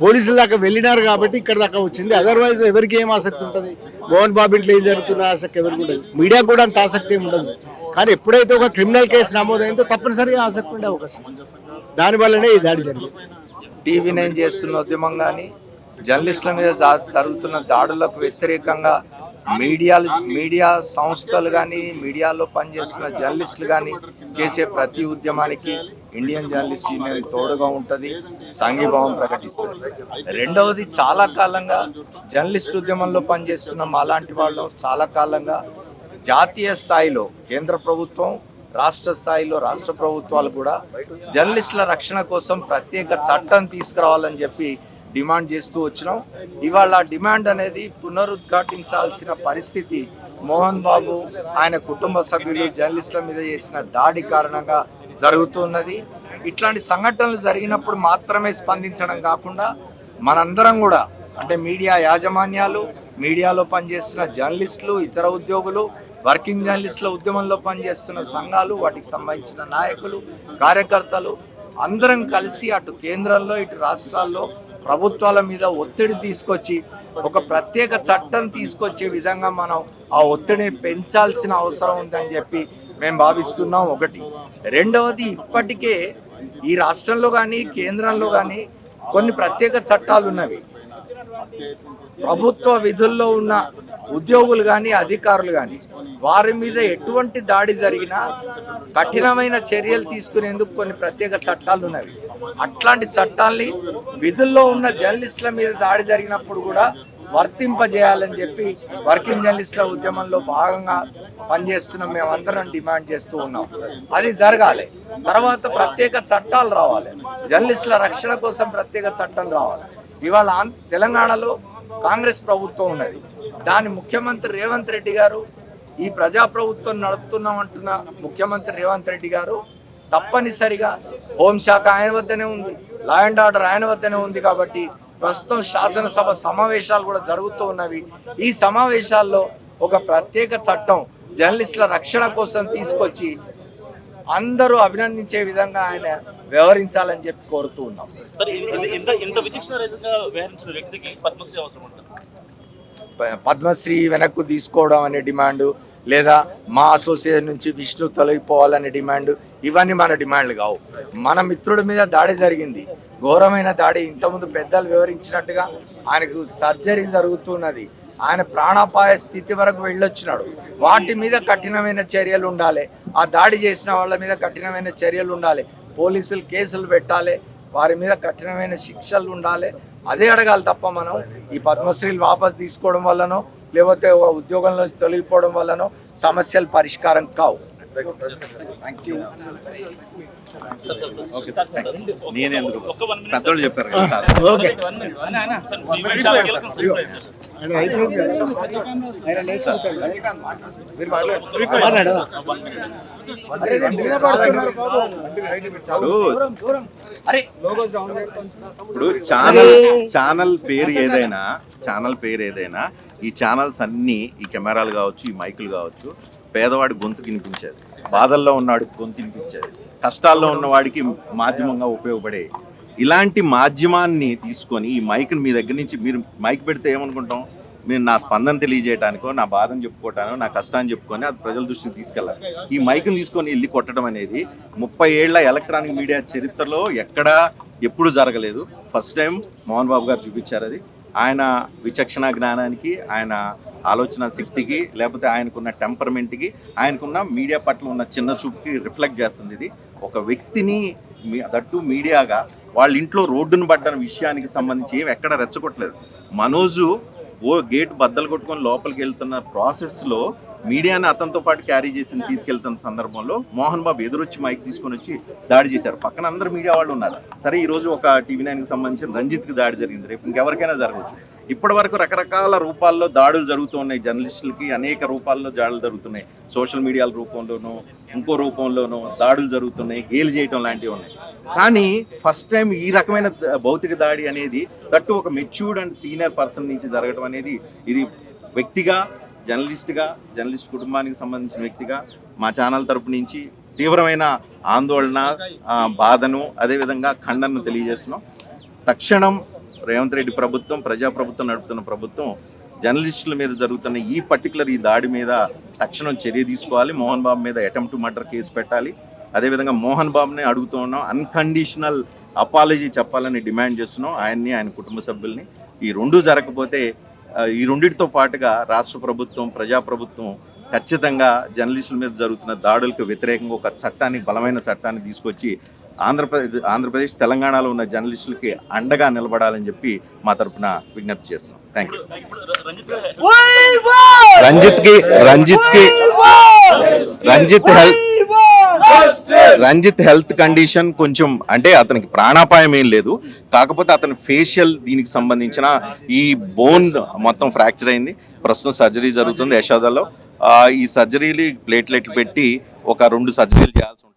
పోలీసుల దాకా వెళ్ళినారు కాబట్టి ఇక్కడ దాకా వచ్చింది. అదర్వైజ్ ఎవరికి ఏం ఆసక్తి ఉంటుంది? మోహన్ బాబు ఇంట్లో ఏం జరుగుతున్న ఆసక్తి ఎవరికి ఉండదు. మీడియా కూడా అంత ఆసక్తి ఏమి ఉండదు. కానీ ఎప్పుడైతే ఒక క్రిమినల్ కేసు నమోదైందో తప్పనిసరిగా ఆసక్తి ఉండే అవకాశం దానివల్లనే ఈ దాడి జరిగింది. టీవీ నైన్ చేస్తున్న ఉద్యమం కానీ జర్నలిస్టుల మీద జరుగుతున్న దాడులకు వ్యతిరేకంగా మీడియాలు మీడియా సంస్థలు కానీ మీడియాలో పనిచేస్తున్న జర్నలిస్టులు కానీ చేసే ప్రతి ఉద్యమానికి ఇండియన్ జర్నలిస్ట్ యూనియన్ తోడుగా ఉంటుంది సంఘీభావం ప్రకటిస్తుంది. రెండవది చాలా కాలంగా జర్నలిస్ట్ ఉద్యమంలో పనిచేస్తున్న మాలాంటి వాళ్ళు చాలా కాలంగా జాతీయ స్థాయిలో కేంద్ర ప్రభుత్వం రాష్ట్ర స్థాయిలో రాష్ట్ర ప్రభుత్వాలు కూడా జర్నలిస్టుల రక్షణ కోసం ప్రత్యేక చట్టం తీసుకురావాలని చెప్పి డిమాండ్ చేస్తూ వచ్చినాం. ఇవాళ డిమాండ్ అనేది పునరుద్ఘాటించాల్సిన పరిస్థితి మోహన్ బాబు ఆయన కుటుంబ సభ్యులు జర్నలిస్టుల మీద చేసిన దాడి కారణంగా జరుగుతున్నది ఇట్లాంటి సంఘటనలు జరిగినప్పుడు మాత్రమే స్పందించడం కాకుండా మనందరం కూడా అంటే మీడియా యాజమాన్యాలు మీడియాలో పనిచేస్తున్న జర్నలిస్టులు ఇతర ఉద్యోగులు వర్కింగ్ జర్నలిస్టుల ఉద్యమంలో పనిచేస్తున్న సంఘాలు వాటికి సంబంధించిన నాయకులు కార్యకర్తలు అందరం కలిసి అటు కేంద్రంలో ఇటు రాష్ట్రాల్లో ప్రభుత్వాల మీద ఒత్తిడి తీసుకొచ్చి ఒక ప్రత్యేక చట్టం తీసుకొచ్చే విధంగా మనం ఆ ఒత్తిడిని పెంచాల్సిన అవసరం ఉందని చెప్పి మేము భావిస్తున్నాం. ఒకటి. రెండవది ఇప్పటికే ఈ రాష్ట్రంలో కానీ కేంద్రంలో కానీ కొన్ని ప్రత్యేక చట్టాలు ఉన్నవి. ప్రభుత్వ విధుల్లో ఉన్న ఉద్యోగులు కానీ అధికారులు కానీ వారి మీద ఎటువంటి దాడి జరిగినా కఠినమైన చర్యలు తీసుకునేందుకు కొన్ని ప్రత్యేక చట్టాలు ఉన్నవి. అట్లాంటి చట్టాల్ని విధుల్లో ఉన్న జర్నలిస్టుల మీద దాడి జరిగినప్పుడు కూడా వర్తింపజేయాలని చెప్పి వర్కింగ్ జర్నలిస్టుల ఉద్యమంలో భాగంగా పనిచేస్తున్నాం. మేమందరం డిమాండ్ చేస్తూ ఉన్నాం. అది జరగాలి. తర్వాత ప్రత్యేక చట్టాలు రావాలి. జర్నలిస్టుల రక్షణ కోసం ప్రత్యేక చట్టం రావాలి. ఇవాళ తెలంగాణలో కాంగ్రెస్ ప్రభుత్వం ఉన్నది. దాని ముఖ్యమంత్రి రేవంత్ రెడ్డి గారు ఈ ప్రజా ప్రభుత్వం నడుపుతున్నామంటున్న ముఖ్యమంత్రి రేవంత్ రెడ్డి గారు తప్పనిసరిగా హోంశాఖ ఆయన వద్దనే ఉంది లా అండ్ ఆర్డర్ ఆయన వద్దనే ఉంది కాబట్టి ప్రస్తుతం శాసనసభ సమావేశాలు కూడా జరుగుతూ ఉన్నవి. ఈ సమావేశాల్లో ఒక ప్రత్యేక చట్టం జర్నలిస్టుల రక్షణ కోసం తీసుకొచ్చి అందరూ అభినందించే విధంగా ఆయన వ్యవహరించాలని చెప్పి కోరుతూ ఉన్నాం. సరే ఇంత ఇంత విచక్షణ వ్యవహరించిన వ్యక్తికి పద్మశ్రీ అవసరం ఉంటుంది. పద్మశ్రీ వెనక్కు తీసుకోవడం అనే డిమాండు లేదా మా అసోసియేషన్ నుంచి విష్ణు తొలగిపోవాలనే డిమాండ్ ఇవన్నీ మన డిమాండ్లు కావు. మన మిత్రుడి మీద దాడి జరిగింది. ఘోరమైన దాడి. ఇంతకుముందు పెద్దలు వివరించినట్టుగా ఆయనకు సర్జరీ జరుగుతున్నది. ఆయన ప్రాణాపాయ స్థితి వరకు వెళ్ళొచ్చినాడు. వాటి మీద కఠినమైన చర్యలు ఉండాలి. ఆ దాడి చేసిన వాళ్ళ మీద కఠినమైన చర్యలు ఉండాలి. పోలీసులు కేసులు పెట్టాలి. వారి మీద కఠినమైన శిక్షలు ఉండాలి. అదే అడగాలి తప్ప మనం ఈ పద్మశ్రీలు వాపస్ తీసుకోవడం వల్లనో లేకపోతే ఉద్యోగంలో తొలగిపోవడం వల్లనో సమస్యలు పరిష్కారం కావు. నేను ఎందుకు పెద్దోళ్ళు చెప్పారు కదా సార్. ఇప్పుడు ఛానల్ ఛానల్ పేరు ఏదైనా ఛానల్ పేరు ఏదైనా ఈ ఛానల్స్ అన్నీ ఈ కెమెరాలు కావచ్చు ఈ మైకులు కావచ్చు పేదవాడి గొంతు వినిపించేది. బాధల్లో ఉన్నవాడికి గొంతు వినిపించేది. కష్టాల్లో ఉన్నవాడికి మాధ్యమంగా ఉపయోగపడే ఇలాంటి మాధ్యమాన్ని తీసుకొని ఈ మైక్ని మీ దగ్గర నుంచి మీరు మైక్ పెడితే ఏమనుకుంటాం? మీరు నా స్పందన తెలియజేయడానికో నా బాధను చెప్పుకోవటానో నా కష్టాన్ని చెప్పుకొని అది ప్రజల దృష్టికి తీసుకెళ్ళాలి. ఈ మైక్ని తీసుకొని వెళ్ళి కొట్టడం అనేది ముప్పై ఏళ్ళ ఎలక్ట్రానిక్ మీడియా చరిత్రలో ఎక్కడా ఎప్పుడు జరగలేదు. ఫస్ట్ టైం మోహన్ బాబు గారు చూపించారు అది. ఆయన విచక్షణ జ్ఞానానికి ఆయన ఆలోచన శక్తికి లేకపోతే ఆయనకున్న టెంపర్మెంట్కి ఆయనకున్న మీడియా పట్ల ఉన్న చిన్న చూపుకి రిఫ్లెక్ట్ చేస్తుంది ఇది. ఒక వ్యక్తిని మీ- దట్టు మీడియాగా వాళ్ళ ఇంట్లో రోడ్డును పడ్డ విషయానికి సంబంధించి ఏం ఎక్కడ రెచ్చగొట్టలేదు. మనోజు ఓ గేట్ బద్దలు కొట్టుకొని లోపలికి వెళ్తున్న ప్రాసెస్లో మీడియాని అతనితో పాటు క్యారీ చేసి తీసుకెళ్తున్న సందర్భంలో మోహన్ బాబు ఎదురొచ్చి మైక్ తీసుకొని వచ్చి దాడి చేశారు. పక్కన అందరు మీడియా వాళ్ళు ఉన్నారు. సరే ఈ రోజు ఒక టీవీ నైన్కి సంబంధించిన రంజిత్కి దాడి జరిగింది. రేపు ఇంకెవరికైనా జరగవచ్చు. ఇప్పటి వరకు రకరకాల రూపాల్లో దాడులు జరుగుతూ ఉన్నాయి. జర్నలిస్టులకి అనేక రూపాల్లో దాడులు జరుగుతున్నాయి. సోషల్ మీడియాల రూపంలోనూ ఇంకో రూపంలోనూ దాడులు జరుగుతున్నాయి. గేలు చేయటం లాంటివి ఉన్నాయి. కానీ ఫస్ట్ టైం ఈ రకమైన భౌతిక దాడి అనేది దట్టు ఒక మెచ్యూర్డ్ అండ్ సీనియర్ పర్సన్ నుంచి జరగడం అనేది ఇది వ్యక్తిగా జర్నలిస్ట్గా జర్నలిస్ట్ కుటుంబానికి సంబంధించిన వ్యక్తిగా మా ఛానల్ తరపు నుంచి తీవ్రమైన ఆందోళన బాధను అదేవిధంగా ఖండనను తెలియజేస్తున్నాం. తక్షణం రేవంత్ రెడ్డి ప్రభుత్వం ప్రజాప్రభుత్వం నడుపుతున్న ప్రభుత్వం జర్నలిస్టుల మీద జరుగుతున్న ఈ పర్టికులర్ ఈ దాడి మీద తక్షణం చర్య తీసుకోవాలి. మోహన్ బాబు మీద అటెంప్ట్ మర్డర్ కేసు పెట్టాలి. అదేవిధంగా మోహన్ బాబుని అడుగుతూ ఉన్నాం. అన్కండిషనల్ అపాలజీ చెప్పాలని డిమాండ్ చేస్తున్నాం. ఆయన్ని ఆయన కుటుంబ సభ్యుల్ని. ఈ రెండు జరగకపోతే ఈ రెండింటితో పాటుగా రాష్ట్ర ప్రభుత్వం ప్రజాప్రభుత్వం ఖచ్చితంగా జర్నలిస్టుల మీద జరుగుతున్న దాడులకు వ్యతిరేకంగా ఒక చట్టాన్ని బలమైన చట్టాన్ని తీసుకొచ్చి ఆంధ్రప్రదేశ్ ఆంధ్రప్రదేశ్ తెలంగాణలో ఉన్న జర్నలిస్టులకి అండగా నిలబడాలని చెప్పి మా తరపున విజ్ఞప్తి చేస్తున్నాం. థ్యాంక్ యూ రంజిత్కి రంజిత్కి Ranjith health Ranjith health condition కొంచెం అంటే అతనికి ప్రాణాపాయం ఏం లేదు. కాకపోతే అతని ఫేషియల్ దీనికి సంబంధించిన ఈ బోన్ మొత్తం ఫ్రాక్చర్ అయింది. ప్రస్తుతం సర్జరీ జరుగుతుంది యశోదలో. ఈ సర్జరీలు ప్లేట్లెట్లు పెట్టి ఒక రెండు సర్జరీలు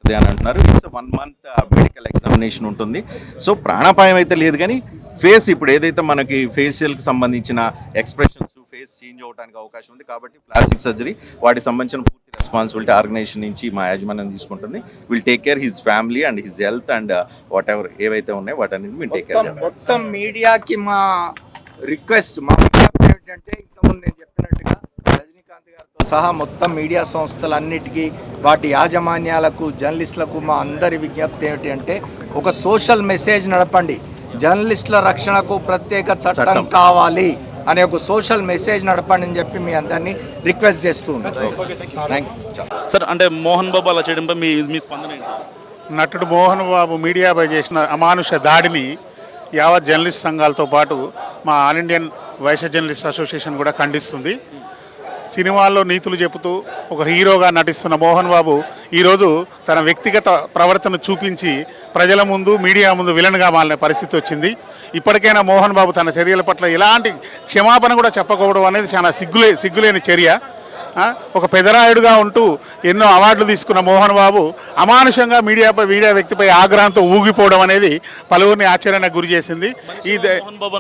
ఉంటుంది అని అంటున్నారు. It's one month medical examination ఉంటుంది. సో ప్రాణాపాయం అయితే లేదు కానీ ఫేస్ ఇప్పుడు ఏదైతే మనకి ఫేషియల్కి సంబంధించిన ఎక్స్ప్రెషన్స్ ఫేస్ చేంజ్ అవడానికి అవకాశం ఉంది కాబట్టి ప్లాస్టిక్ సర్జరీ వాటికి సంబంధించిన పూర్తి రెస్పాన్సిబిలిటీ ఆర్గనైజేషన్ నుంచి మా యాజమాన్యం తీసుకుంటుంది. Will take care his family and his health and whatever ఏవైతే ఉన్నాయో వాటన్నిటి విల్ టేక్ కేర్ మొత్తం మీడియాకి మా రిక్వెస్ట్ మా ఏంటంటే ఇంతకుముందు నేను చెప్పినట్టుగా రజనీకాంత్ గారితో సహా మొత్తం మీడియా సంస్థలన్నిటికీ వాటి యాజమాన్యాలకు జర్నలిస్టులకు మా అందరి విజ్ఞప్తి ఏమిటి అంటే ఒక సోషల్ మెసేజ్ నడపండి. జర్నలిస్టుల రక్షణకు ప్రత్యేక చట్టం. కావాలి అనే ఒక సోషల్ మెసేజ్ నడపండి అని చెప్పి మీ అందరినీ రిక్వెస్ట్ చేస్తూ థ్యాంక్ యూ సార్ అంటే మోహన్ బాబు అలా చేయడంపై మీ మీ స్పందన ఏంటి? నటుడు మోహన్ బాబు మీడియాపై చేసిన అమానుష దాడిని యావత్ జర్నలిస్ట్ సంఘాలతో పాటు మా all Indian Vaishya journalist association కూడా ఖండిస్తుంది. సినిమాల్లో నీతులు చెబుతూ ఒక హీరోగా నటిస్తున్న మోహన్ బాబు ఈరోజు తన వ్యక్తిగత ప్రవర్తన చూపించి ప్రజల ముందు మీడియా ముందు విలన్గా మారిన పరిస్థితి వచ్చింది. ఇప్పటికైనా మోహన్ బాబు తన చర్యల పట్ల ఎలాంటి క్షమాపణ కూడా చెప్పకపోవడం అనేది చాలా సిగ్గులే సిగ్గులేని చర్య. ఒక పెదరాయుడుగా ఉంటూ ఎన్నో అవార్డులు తీసుకున్న మోహన్ బాబు అమానుషంగా మీడియాపై మీడియా వ్యక్తిపై ఆగ్రహంతో ఊగిపోవడం అనేది పలువురిని ఆశ్చర్యానికి గురి చేసింది. ఈ మోహన్ బాబు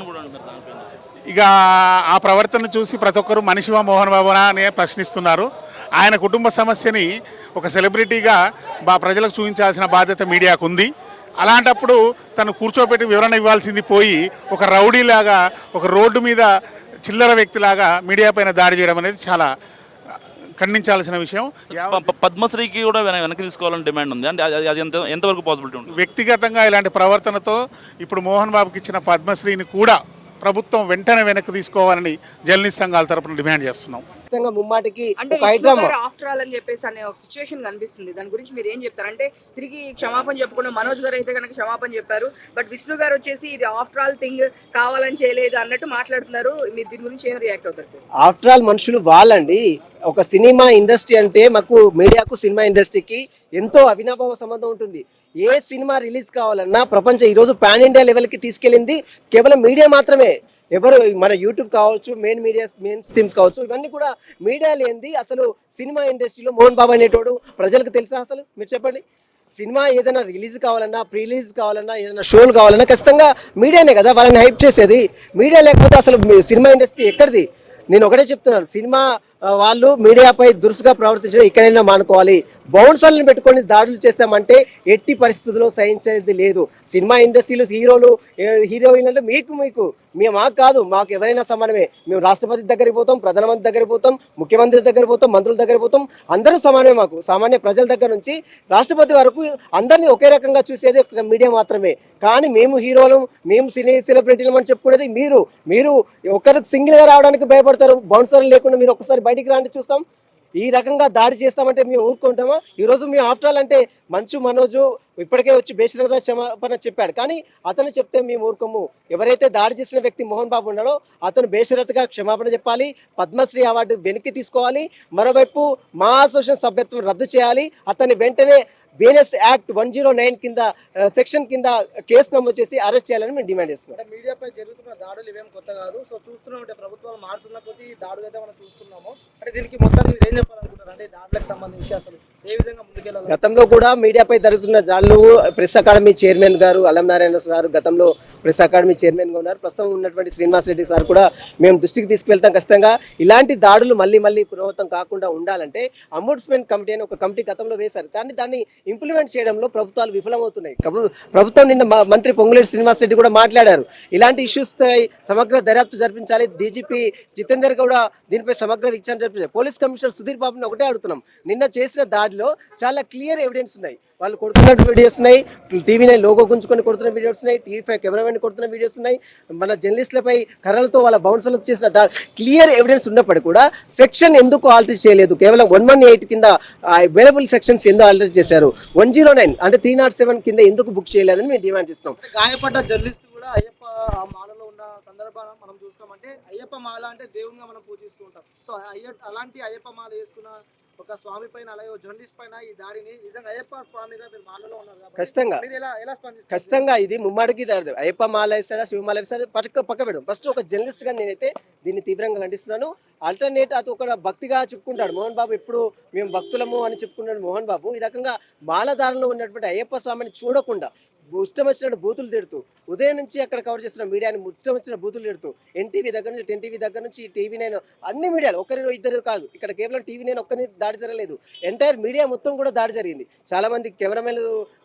ఇక ఆ ప్రవర్తన చూసి ప్రతి ఒక్కరు మనిషివా మోహన్ బాబునా అని ప్రశ్నిస్తున్నారు. ఆయన కుటుంబ సమస్యని ఒక సెలబ్రిటీగా బా ప్రజలకు చూపించాల్సిన బాధ్యత మీడియాకు ఉంది. అలాంటప్పుడు తను కూర్చోబెట్టి వివరణ ఇవ్వాల్సింది పోయి ఒక రౌడీలాగా ఒక రోడ్డు మీద చిల్లర వ్యక్తిలాగా మీడియా పైన దాడి చేయడం అనేది చాలా ఖండించాల్సిన విషయం. పద్మశ్రీకి కూడా వెన- వెనక్కి తీసుకోవాలని డిమాండ్ ఉంది. అంటే అది ఎంత ఎంతవరకు పాసిబిలిటీ ఉంటుంది? వ్యక్తిగతంగా ఇలాంటి ప్రవర్తనతో ఇప్పుడు మోహన్ బాబుకి ఇచ్చిన పద్మశ్రీని కూడా ప్రభుత్వం వెంటనే వెనక్కి తీసుకోవాలని జర్నలిస్ట్ సంఘాల తరపున డిమాండ్ చేస్తున్నాం. ఖచ్చితంగా ముమ్మాటికి అంటే ఆఫ్టర్ ఆల్ అని చెప్పేసి అనే ఒక సిచ్యువేషన్ కనిపిస్తుంది. దాని గురించి మీరు ఏం చెప్తారు? అంటే తిరిగి క్షమాపణ చెప్పకుండా మనోజ్ గారు అయితే కనుక క్షమాపణ చెప్పారు. బట్ విష్ణు గారు వచ్చేసి ఇది ఆఫ్టర్ ఆల్ థింగ్ కావాలని చేయలేదు అన్నట్టు మాట్లాడుతున్నారు. మీరు దీని గురించి ఏం రియాక్ట్ అవుతారు సార్? ఆఫ్టర్ ఆల్ మనుషులు వాళ్ళండి. ఒక సినిమా ఇండస్ట్రీ అంటే మాకు మీడియాకు సినిమా ఇండస్ట్రీకి ఎంతో అవినాభావ సంబంధం ఉంటుంది. ఏ సినిమా రిలీజ్ కావాలన్నా ప్రపంచం ఈరోజు పాన్ ఇండియా లెవెల్కి తీసుకెళ్ళింది కేవలం మీడియా మాత్రమే. ఎవరు మన యూట్యూబ్ కావచ్చు మెయిన్ మీడియా మెయిన్ స్ట్రీమ్స్ కావచ్చు ఇవన్నీ కూడా మీడియా లేనిది అసలు సినిమా ఇండస్ట్రీలో మోహన్ బాబు అనేటోడు ప్రజలకు తెలుసా అసలు? మీరు చెప్పండి. సినిమా ఏదైనా రిలీజ్ కావాలన్నా ప్రీ రిలీజ్ కావాలన్నా ఏదైనా షోలు కావాలన్నా ఖచ్చితంగా మీడియానే కదా వాళ్ళని హైప్ చేసేది. మీడియా లేకపోతే అసలు సినిమా ఇండస్ట్రీ ఎక్కడిది? నేను ఒకటే చెప్తున్నాను. సినిమా వాళ్ళు మీడియాపై దురుసుగా ప్రవర్తించడం ఇక్కడైనా మానుకోవాలి. బౌన్సర్లను పెట్టుకొని దాడులు చేస్తామంటే ఎట్టి పరిస్థితుల్లో సహించేది లేదు. సినిమా ఇండస్ట్రీలో హీరోలు ఏ, హీరోయిన్లు మీకు మీకు మేము మాకు కాదు మాకు ఎవరైనా సమానమే. మేము రాష్ట్రపతి దగ్గరికి పోతాం ప్రధానమంత్రి దగ్గరికి పోతాం ముఖ్యమంత్రి దగ్గర పోతాం మంత్రుల దగ్గర పోతాం అందరూ సమానమే మాకు. సామాన్య ప్రజల దగ్గర నుంచి రాష్ట్రపతి వరకు అందరినీ ఒకే రకంగా చూసేది ఒక మీడియా మాత్రమే. కానీ మేము హీరోలు మేము సినీ సెలబ్రిటీలు అని చెప్పుకునేది మీరు. మీరు ఒకరికి సింగిల్గా రావడానికి భయపడతారు బౌన్సర్లు లేకుండా మీరు ఒకసారి బయటికి రాండి చూస్తాం. ఈ రకంగా దాడి చేస్తామంటే మేము ఊరుకుంటామా? ఈరోజు మేము ఆఫ్టర్ ఆల్ అంటే మంచు మనోజు ఇప్పటికే వచ్చి బేషరత క్షమాపణ చెప్పాడు. కానీ అతను చెప్తే మేము ఊరుకోము. ఎవరైతే దాడి చేసిన వ్యక్తి మోహన్ బాబు ఉన్నాడో అతను బేషరతగా క్షమాపణ చెప్పాలి పద్మశ్రీ అవార్డు వెనక్కి తీసుకోవాలి మరోవైపు మా అసోసియేషన్ సభ్యత్వం రద్దు చేయాలి. అతన్ని వెంటనే BNS act one zero nine కింద సెక్షన్ కింద కేసు నమోదు చేసి అరెస్ట్ చేయాలని మేము డిమాండ్ చేస్తున్నాం. మీడియాపై జరుగుతున్న దాడులు ఇవేం కొత్త కాదు. సో చూస్తున్నాం అంటే ప్రభుత్వాలు మారుతున్న కొద్దీ ఈ దాడులు అయితే మనం చూస్తున్నాము. అంటే దీనికి మొత్తానికి ఏం చెప్పాలనుకుంటారు అంటే దాడులకు సంబంధించి అసలు ఏ విధంగా ముందుకెళ్ళాలి? గతంలో కూడా మీడియాపై జరుగుతున్న దాడులు ప్రెస్ అకాడమీ చైర్మన్ గారు అల్లం నారాయణ సార్ గతంలో ప్రెస్ అకాడమీ చైర్మన్గా ఉన్నారు. ప్రస్తుతం ఉన్నటువంటి శ్రీనివాస్ రెడ్డి సార్ కూడా మేము దృష్టికి తీసుకెళ్తాం ఖచ్చితంగా. ఇలాంటి దాడులు మళ్ళీ మళ్ళీ పునరావృతం కాకుండా ఉండాలంటే అంబుడ్స్మెంట్ కమిటీ అని ఒక కమిటీ గతంలో వేశారు. కానీ దాన్ని ఇంప్లిమెంట్ చేయడంలో ప్రభుత్వాలు విఫలమవుతున్నాయి. ప్రభుత్వం నిన్న మ- మంత్రి పొంగులేటి శ్రీనివాస్ రెడ్డి కూడా మాట్లాడారు. ఇలాంటి ఇష్యూస్ సమగ్ర దర్యాప్తు జరిపించాలి. డీజీపీ జితేందర్ కూడా దీనిపై సమగ్ర విచారణ జరిపించాలి. పోలీస్ కమిషనర్ సుధీర్ బాబుని ఒకటే అడుగుతున్నాం. నిన్న చేసిన దాడిలో చాలా క్లియర్ ఎవిడెన్స్ ఉన్నాయి. వాళ్ళు కొడుతున్నట్టు వీడియోస్ ఉన్నాయి. టీవీ నైన్ లోగో గుంజుకొని కొడుతున్న వీడియోస్ ఉన్నాయి. టీవీ ఫైవ్ కెమెరామెన్ కొడుతున్న వీడియోస్ ఉన్నాయి. మన జర్నలిస్టులపై కర్రలతో వాళ్ళ బౌన్సర్లకు చేసిన క్లియర్ ఎవిడెన్స్ ఉన్నప్పటికీ కూడా సెక్షన్ ఎందుకు ఆల్టర్ చేయలేదు? కేవలం వన్ వన్ ఎయిట్ కింద అవైలబుల్ సెక్షన్స్ ఎందుకు ఆల్టర్ చేశారు? వన్ జీరో నైన్ అంటే త్రీ నాట్ సెవెన్ కింద ఎందుకు బుక్ చేయలేదని మేము డిమాండ్ చేస్తున్నాం. గాయపడ్డ జర్నలిస్ట్ కూడా అయ్యప్ప మాలలో ఉన్న సందర్భాన మనం చూస్తాం. అంటే అయ్యప్ప మాల అంటే దేవునిగా మనం పూజిస్తూ ఉంటాం. సో అయ్య అలాంటి అయ్యప్ప మాల వేసుకున్న ఒక స్వామి పైన అలాగే జర్నలిస్ట్ పైన ఈ దాడిని నిజంగా అయ్యప్ప స్వామిగా మీరు మాలలో ఉన్నారు ఖచ్చితంగా. ఖచ్చితంగా ఇది ముమ్మాడికి దాడదు అయ్యప్ప మాల వేస్తాడా శివమాల వేస్తాడా? పక్క పక్క పెడదాం ఫస్ట్ ఒక జర్నలిస్ట్గా నేనైతే దీన్ని తీవ్రంగా ఖండిస్తున్నాను. ఆల్టర్నేట్ అది ఒక భక్తిగా చెప్పుకుంటాడు. మోహన్ బాబు ఎప్పుడు మేము భక్తులము అని చెప్పుకున్నాడు మోహన్ బాబు. ఈ రకంగా మాలదారులో ఉన్నటువంటి అయ్యప్ప స్వామిని చూడకుండా ఇష్టం వచ్చినట్టు బూతులు తిడుతూ ఉదయం నుంచి అక్కడ కవర్ చేస్తున్న మీడియాని ఇష్టం వచ్చిన బూతులు తిడుతూ ఎన్టీవీ దగ్గర నుంచి టెన్ టీవీ దగ్గర నుంచి టీవీ నైన్ అన్ని మీడియాలు ఒకరి ఇద్దరు కాదు ఇక్కడ కేవలం టీవీ నైన్ ఒక్కరిని దాడి జరగలేదు. ఎంటైర్ మీడియా మొత్తం కూడా దాడి జరిగింది. చాలామంది కెమెరామెన్లు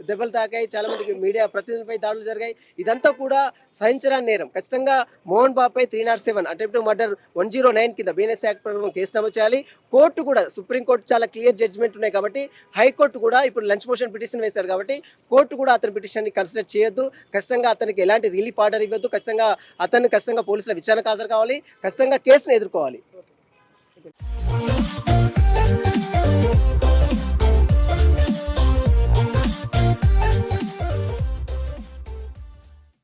దెబ్బలు తాకాయి చాలామందికి మీడియా ప్రతినిధులపై దాడులు జరిగాయి. ఇదంతా కూడా సహించరాని నేరం. ఖచ్చితంగా Mohan బాబుపై three nought seven attempt murder one zero nine కింద బీఎన్ఎస్ యాక్ట్ ప్రకారం కేసు నమోదు చేయాలి. కోర్టు కూడా సుప్రీంకోర్టు చాలా క్లియర్ జడ్జ్మెంట్ ఉన్నాయి కాబట్టి హైకోర్టు కూడా ఇప్పుడు లంచ్ మోషన్ పిటిషన్ వేశారు కాబట్టి కోర్టు కూడా అతని పిటిషన్ని కన్సిడర్ చేయొద్దు. ఖచ్చితంగా అతనికి ఎలాంటి రిలీఫ్ ఆర్డర్ ఇవ్వద్దు. ఖచ్చితంగా అతన్ని ఖచ్చితంగా పోలీసుల విచారణకు హాజరు కావాలి ఖచ్చితంగా కేసును ఎదుర్కోవాలి.